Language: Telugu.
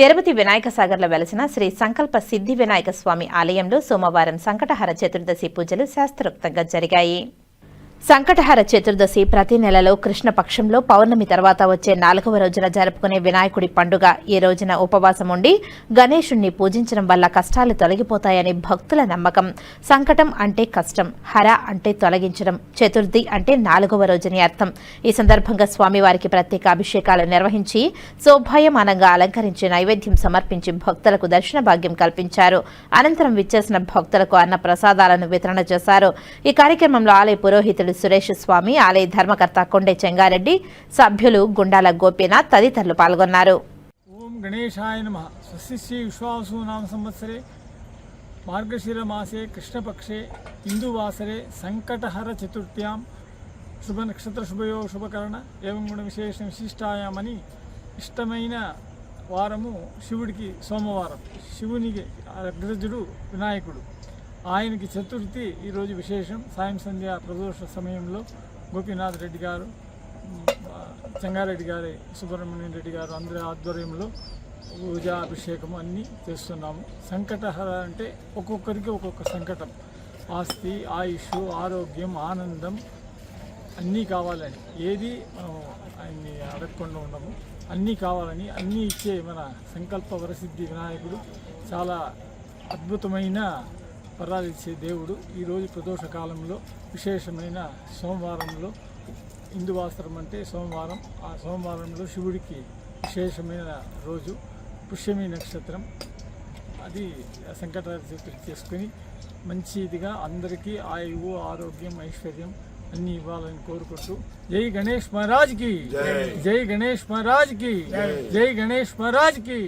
తిరుపతి వినాయక సాగర్లో వెలసిన శ్రీ సంకల్ప సిద్ధి వినాయక స్వామి ఆలయంలో సోమవారం సంకటహర చతుర్దశి పూజలు శాస్త్రోక్తంగా జరిగాయి. సంకటహర చతుర్దశి ప్రతి నెలలో కృష్ణపక్షంలో పౌర్ణమి తర్వాత వచ్చే నాలుగవ రోజున జరుపుకునే వినాయకుడి పండుగ. ఈ రోజున ఉపవాసం ఉండి గణేశుణ్ణి పూజించడం వల్ల కష్టాలు తొలగిపోతాయని భక్తుల నమ్మకం. సంకటం అంటే కష్టం హర అంటే తొలగించడం చతుర్థి అంటే నాలుగవ రోజుని అర్థం. ఈ సందర్భంగా స్వామివారికి ప్రత్యేక అభిషేకాలు నిర్వహించి శోభాయమానంగా అలంకరించి నైవేద్యం సమర్పించి భక్తులకు దర్శన భాగ్యం కల్పించారు. అనంతరం విచ్చేసిన భక్తులకు అన్న ప్రసాదాలను వితరణ చేశారు. ఈ కార్యక్రమంలో ఆలయ పురోహితులు సురేష్ స్వామి ఆలయ ధర్మకర్త కొండే చెంగారెడ్డి సభ్యులు గుండాల గోపీనాథ్ తదితరులు పాల్గొన్నారు. ఓం గణేశాయ నమ. స్వస్తి శ్రీ విశ్వాసు నామ సంవత్సరే మార్గశిరమాసే కృష్ణపక్షే హిందువాసరే సంకటహర చతుర్థ్యాం శుభ నక్షత్ర శుభయో శుభకరణ ఏవం గుణ విశేష విశిష్టాయామని ఇష్టమైన వారము శివుడికి సోమవారం. శివునికి అగ్రజుడు వినాయకుడు. ఆయనకి చతుర్థి ఈరోజు విశేషం. సాయం సంధ్య ప్రదోష సమయంలో గోపీనాథ్ రెడ్డి గారు చెంగారెడ్డి గారి సుబ్రహ్మణ్యం రెడ్డి గారు అందరి ఆధ్వర్యంలో పూజ అభిషేకం అన్నీ చేస్తున్నాము. సంకటహర అంటే ఒక్కొక్కరికి ఒక్కొక్క సంకటం. ఆస్తి ఆయుష్ ఆరోగ్యం ఆనందం అన్నీ కావాలని. ఏది మనం ఆయన్ని అడగకుండా ఉండము. అన్నీ కావాలని అన్నీ ఇచ్చే మన సంకల్ప వరసిద్ధి వినాయకుడు చాలా అద్భుతమైన వరాలు ఇచ్చే దేవుడు ఈరోజు ప్రదోష కాలంలో విశేషమైన సోమవారంలో హిందువాసరం అంటే సోమవారం. ఆ సోమవారంలో శివుడికి విశేషమైన రోజు పుష్యమి నక్షత్రం. అది చతుర్థి చేసుకుని మంచిదిగా అందరికీ ఆయువు ఆరోగ్యం ఐశ్వర్యం అన్ని ఇవ్వాలని కోరుకుంటూ జై గణేష్ మహారాజ్కి జై గణేష్ మహారాజ్కి జై గణేష్ మహారాజ్కి